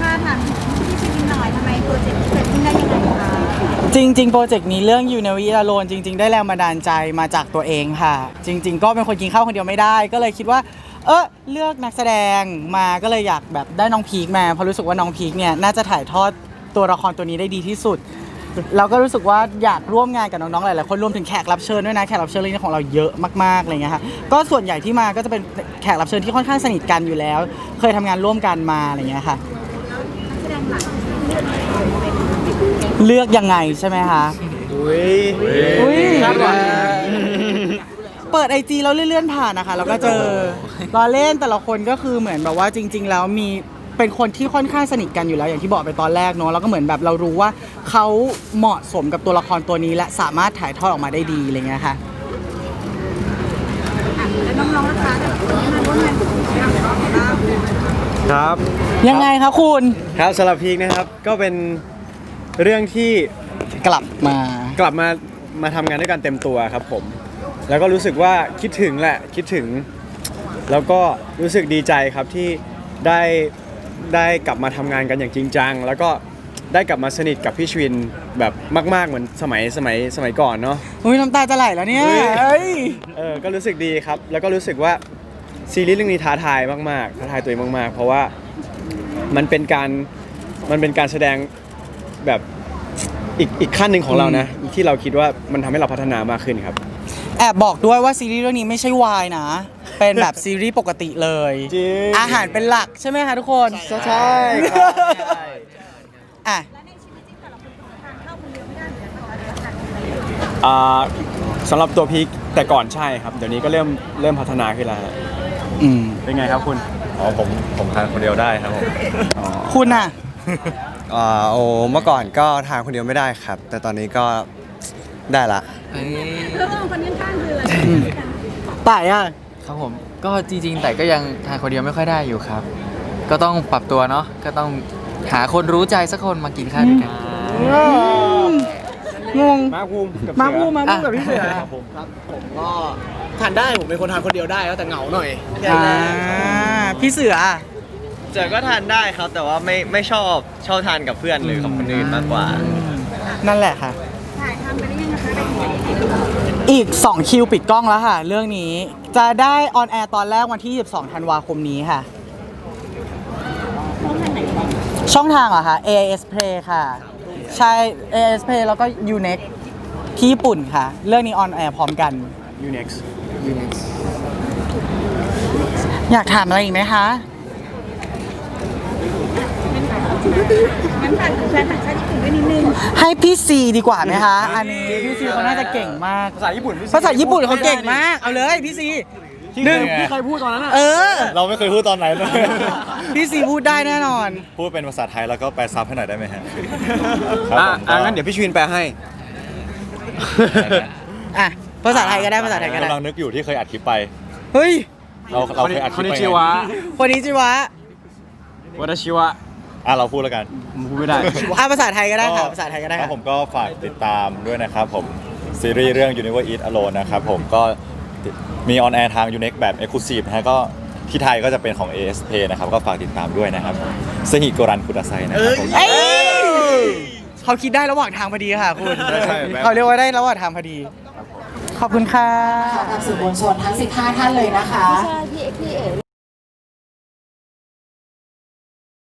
ถ้าถามพี่ชีวินหน่อยทำไมโปรเจกต์นี้เกิดขึ้นได้ยังไงคะจริง ๆ โปรเจกต์นี้เรื่องยูเนวิอาโลนจริง ๆ ได้แรงบันดาลใจมาจากตัวเองค่ะ จริง ๆ ก็เป็นคนกินข้าวคนเดียวไม่ได้ ก็เลยคิดว่า เออเลือกนักแสดงมาก็เลยอยากแบบได้น้องพีคมาเพราะรู้สึกว่าน้องพีคเนี่ยน่าจะถ่ายทอดตัวละครตัวนี้ได้ดีที่สุด เราก็รู้สึกว่าอยากร่วมงานกับน้องๆหลายๆคนรวมถึงแขกรับเชิญด้วยนะแขกรับเชิญเรื่องนี้ของเราเยอะมากๆอะไรเงี้ยค่ะก็ส่วนใหญ่ที่มาก็จะเป็นแขกรับเชิญที่ค่อนข้างสนิทกันอยู่แล้ว เคยทำงานร่วมกันมาอะไรเงี้ยค่ะแสดงหลักเลือกยังไงใช่ไหมคะอุ้ยอุ้ยคาดหวังเปิดไอจีแล้วเลื่อนๆผ่านนะคะแล้วก็เจอรอเล่นแต่ละคนก็คือเหมือนแบบว่าจริง ๆ แล้วมี เป็นคนที่ค่อนข้างสนิทกันอยู่แล้วอย่างที่บอกไปตอนแรกเนาะแล้วก็เหมือนแบบเรารู้ว่าเขาเหมาะสมกับตัวละครตัวนี้และสามารถถ่ายทอดออกมาได้ดีอะไรเงี้ยค่ะอะแล้วน้องๆนะคะแบบมาร่วมงานกับพี่ชีวินบ้างครับ ยังไงคะคุณ ครับสำหรับพีคนะครับก็เป็นเรื่องที่กลับมากลับมามาทำงานด้วยกันเต็มตัวครับผม แล้วก็รู้สึกว่าคิดถึงแหละคิดถึง แล้วก็รู้สึกดีใจครับที่ได้ ได้กลับมาทำงานกันอย่างจริงจัง แล้วก็ได้กลับมาสนิทกับพี่ชวินแบบมาก ๆ เหมือนสมัยสมัยสมัยก่อนเนาะ อุ้ยน้ำตาจะไหลแล้วเนี่ยเฮ้ยเอ้ย เออ ก็รู้สึกดีครับ แล้วก็รู้สึกว่าซีรีส์เรื่องนี้ท้าทายมากๆ ท้าทายตัวเองมาก ๆ เพราะว่ามันเป็นการ มันเป็นการแสดงแบบอีกอีกขั้นหนึ่งของเรานะ ที่เราคิดว่ามันทำให้เราพัฒนามากขึ้นครับ แอบบอกด้วยว่าซีรีส์เรื่องนี้ไม่ใช่วายนะ เป็นแบบซีรีส์ปกติเลย จริง อาหารเป็นหลักใช่ไหมคะทุกคนใช่ครับ อะ แล้วในชีวิตจริงแต่ละคนทานข้าวคนเดียวไม่ได้เหมือนกันนะคะอ่าสำหรับตัวพีคแต่ก่อนใช่ครับ เดี๋ยวนี้ก็เริ่มเริ่มพัฒนาขึ้นแล้วฮะอืม เป็นไงครับคุณ อ๋อผมผมทานคนเดียวได้ครับผมคุณอะ อ่าโอ้เมื่อก่อนก็ทานคนเดียวไม่ได้ครับ แต่ตอนนี้ก็ได้ละเรื่องคนข้างๆคืออะไรต่ายอะ ครับผมก็จริง ๆ แต่ก็ยังทานคนเดียวไม่ค่อยได้อยู่ครับ ก็ต้องปรับตัวเนาะก็ต้องหาคนรู้ใจสักคนมากินข้าวด้วยกัน งง มาภูมิกับมาเสือพูดมาพูดกับพี่เสือก็ทานได้ผมเป็นคนทานคนเดียวได้แล้วแต่เหงาหน่อยแค่อ่านั้นพี่เสืออะเจอก็ทานได้ครับ แต่ว่าไม่ไม่ชอบชอบทานกับเพื่อนหรือกับคนอื่นมากกว่า นั่นแหละค่ะ ถ่ายทำไปได้ยังนะคะไปถึงไหน อีก 2 คิวปิดกล้องแล้วค่ะ เรื่องนี้จะได้ออนแอร์ตอนแรกวันที่ 22 ธันวาคมนี้ค่ะ ช่องทางเหรอคะ AIS Play ค่ะ ใช่ AIS Play แล้วก็ Unex ที่ญี่ปุ่นค่ะ เรื่องนี้ออนแอร์พร้อมกันยูเน็กซ์อยากถามอะไรอีกไหมคะ งั้นฝากถึงแฟนต่างชาติญี่ปุ่นด้วยนิดนึงให้พี่ซีดีกว่าไหมคะ อันนี้พี่ซีเขาน่าจะเก่งมาก ภาษาญี่ปุ่นภาษาญี่ปุ่นเขาเก่งมาก เอาเลยพี่ซีหนึ่งที่เคยพูดตอนนั้นอะเออ เราไม่เคยพูดตอนไหนเลยพี่ซีพูดได้แน่นอน พูดเป็นภาษาไทยแล้วก็แปลซับให้หน่อยได้ไหมฮะอะผมอะงั้นเดี๋ยวพี่ชวินแปลให้ อะภาษาไทยก็ได้ภาษาไทยก็ได้ กำลังนึกอยู่ที่เคยอัดคลิปไป เฮ้ย เราเราเคยอัดคคลินปในไปชิวะ คนนี้จิวะวัตชิวะ อะเราพูดแล้วกันผมพูดไม่ได้ อะภาษาไทยก็ได้ค่ะภาษาไทยก็ได้ครัค่ะ บผมก็ฝากติดตามด้วยนะครับผม ซีรีส์เรื่อง Universe Eat Alone นะครับผมก็มีออนแอร์ทาง Unex แบบ Exclusive นะฮะก็ที่ไทยก็จะเป็นของ ASP นะครับ ก็ฝากติดตามด้วยนะครับสหิโกรันคุดาไซนะครับผม เอ้ยเขาคิดได้ระหว่างทางพอดีค่ะคุณใช่ใช่แบบ เขาเรียกว่าได้ระหว่างทางพอดี ขอบคุณค่ะกับสื่อมวลชนทั้ง 15 ท่านเลยนะคะ ใช่พี่เอกพี่เอ๋